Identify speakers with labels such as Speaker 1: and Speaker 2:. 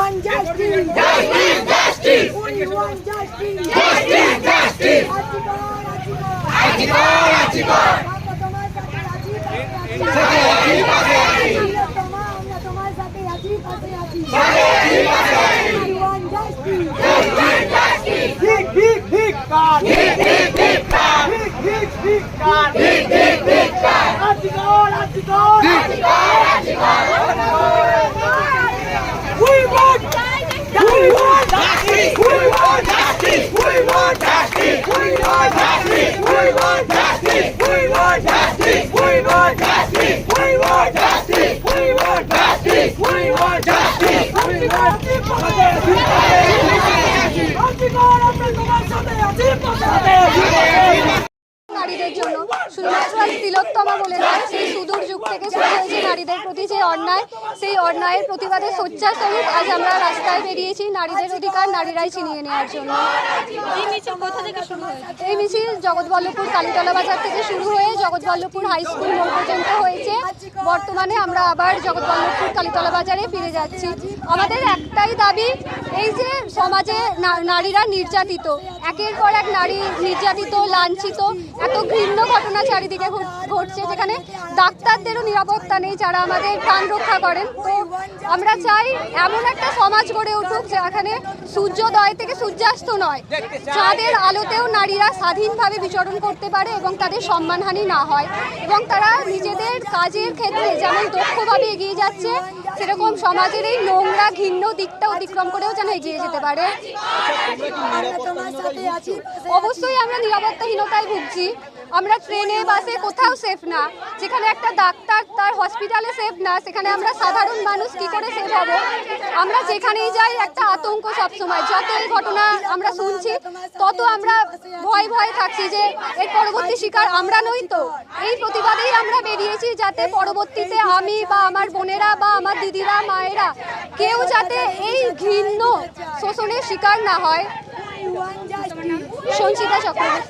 Speaker 1: want justice. Justice, justice. We want justice. Justice, justice. Ajibar, Ajibar. Ajibar, Ajibar.
Speaker 2: Hick, hick, hick, God. Hick, hick, hick, God. Hick, hick, hick, God. Hick, hick.
Speaker 3: নারীদের জন্য। শুধুমাত্র আজ তিলোত্তমা বলে নয় সেই সুদূর যুগ থেকে শুরু হয়েছে নারীদের প্রতি যে অন্যায় সেই অন্যায়ের প্রতিবাদে সোচ্চার স্বরূপ আজ আমরা রাস্তায় বেরিয়েছি নারীদের অধিকার নারীরাই ছিনিয়ে নেওয়ার জন্য। এই মিছিল এই জগৎবল্লভপুর কালীতলা বাজার থেকে শুরু হয়ে জগৎবল্লভপুর হাই স্কুল মোড় পর্যন্ত হয়েছে। বর্তমানে আমরা আবার জগৎবল্লভপুর কালীতলা বাজারে ফিরে যাচ্ছি। আমাদের একটাই দাবি এই যে সমাজে নারীরা নির্যাতিত। একের পর এক নারী নির্যাতিত লাঞ্ছিত এত ঘৃণ্য ঘটনা চারিদিকে ঘটছে যেখানে ডাক্তারদেরও নিরাপত্তা নেই যারা আমাদের প্রাণ রক্ষা করেন। তো আমরা চাই এমন একটা সমাজ গড়ে উঠুক যেখানে সূর্যোদয় থেকে সূর্যাস্ত নয় চাঁদের আলোতেও নারীরা স্বাধীনভাবে বিচরণ করতে পারে এবং তাদের সম্মানহানি না হয়। এবং তারা নিজেদের কাজের ক্ষেত্রে যেমন দক্ষভাবে এগিয়ে যাচ্ছে সেরকম সমাজের এই নোংরা ঘৃণ্য দিকটা অতিক্রম করেও যেন এগিয়ে যেতে পারে।
Speaker 1: তোমার
Speaker 3: অবশ্যই আমরা নিরাপত্তাহীনতায় ভুগছি। আমরা ট্রেনে, বাসে কোথাও সেফ না। যেখানে একটা ডাক্তার তার হসপিটালে সেফ না, সেখানে আমরা সাধারণ মানুষ কি করে সেফ হব? আমরা যেখানেই যাই একটা আতঙ্ক সবসময়। যত এই ঘটনা আমরা শুনছি, তত আমরা ভয় ভয় থাকছি যে এর পরবর্তী শিকার আমরা নই তো। এই প্রতিবাদেই আমরা বেরিয়েছি যাতে পরবর্তীতে আমি বা আমার বোনেরা বা আমার দিদিরা, মায়েরা কেউ যাতে এই ঘৃণ্য শোষণের শিকার না হয়। সঞ্চিতা চক্রবর্তী।